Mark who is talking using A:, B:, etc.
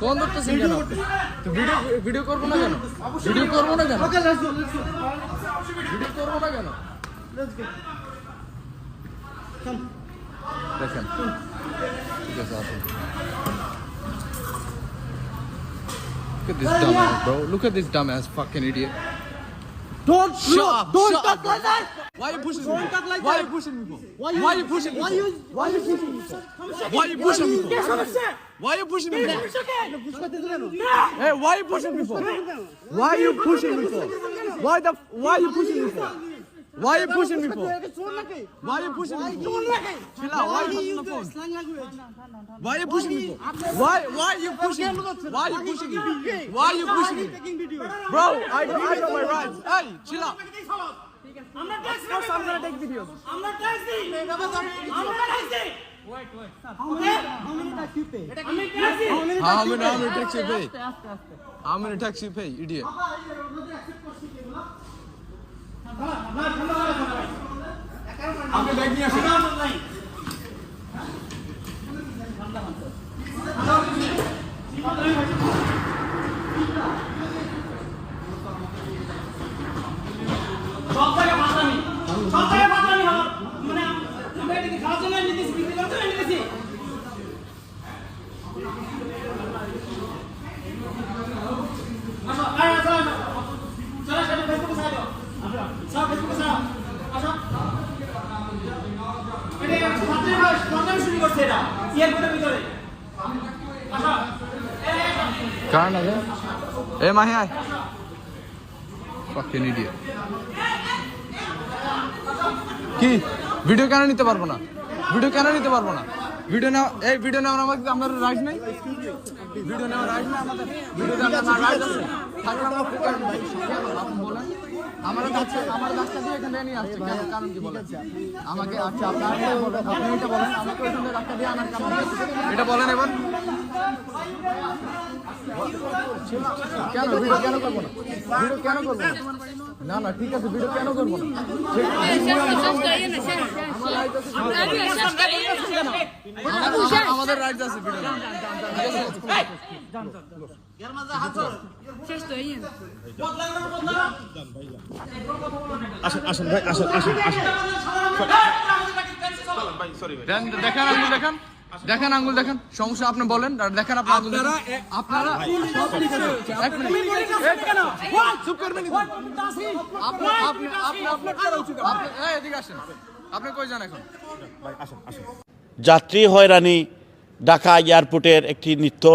A: Phone ধরতেছেন কেন আপনি? তো ভিডিও ভিডিও করবো না কেন ভিডিও করবো না কেন
B: Okay, let's go, let's go.
A: Video করবো না কেন
B: Let's go. Come.
A: দেখেন ঠিক আছে আসুন Look at this dumbass, bro. Look at this dumbass fucking idiot.
B: Don't
A: shut
B: look.
A: Up,
B: don't
A: shut
B: talk
A: up.
B: like that.
A: Why are you pushing me?
B: Don't talk like
A: Why.
B: Are Why
A: are you pushing me?
B: Why
A: are you pushing me?
B: Why
A: are
B: you pushing me?
A: Why are you pushing me? Why are you pushing me? Hey, why are you pushing me for? Why are you pushing me for? Why the? Why are you pushing me for? Why are you pushing me for?
B: চোর নাকি
A: Why are you pushing me
B: চোর
A: for?
B: নাকি
A: Chill out. Why are you pushing the phone?
B: slang language
A: Why are you pushing me for? Why? Why are you pushing me? Why are you pushing me? Why are you pushing me?
B: taking video
A: Bro, I I know my rights. Hey, chill out.
C: আমরা tax দিই আমরা take video আমরা tax দিই আমরা tax দিই
B: how many tax you pay
C: আমি tax দিই
A: How many how many taxi you pay? How many taxi you pay, idiot?
C: সব
A: কারণ আছে এ মাহি, আয়। Fucking idiot. কি? ভিডিও কেন নিতে পারব না? ভিডিও কেন নিতে পারব না? ভিডিও নেওয়া এই ভিডিও নেওয়ার আমাদের রাইট নেই? ভিডিও নেওয়ার রাইট নেই আমাদের? ভিডিও নেওয়ার রাইট আছে? থাকলে আমরা কেন ভাই কেন আপনি বলেন আমার আমার কাছটা দিয়ে এখান থেকে নিয়ে আসছে। কেন? কারণ কি বলেন? আমাকে আচ্ছা আপনার বলেন। আপনি এটা বলেন। আমাকে ওইখান থেকে রাস্তা দিয়ে আনার কারণ এটা বলেন এবার। কেন? ভিডিও কেন করব না? ভিডিও কেন করব না? না না ঠিক আছে ভিডিও কেন করব না? আমার- আমাদের রাইট আছে ভিডিও
D: আসেন আসেন ভাই আসেন আসেন আসেন।
A: দেখেন আঙ্গুল দেখেন। দেখেন আঙ্গুল দেখেন। সমস্যা আপনি বলেন আর দেখেন আপনি আঙ্গুল আপনারা এক মিনিট। চুপ করবেন আপনি আপনি আপনি আপনার করা উচিত আপনি এই, এদিকে আসেন। আপনি কই যান এখন?
D: ভাই আসেন আসেন।
E: যাত্রী হয়রানি ঢাকা এয়ারপোর্টের একটি নিত্য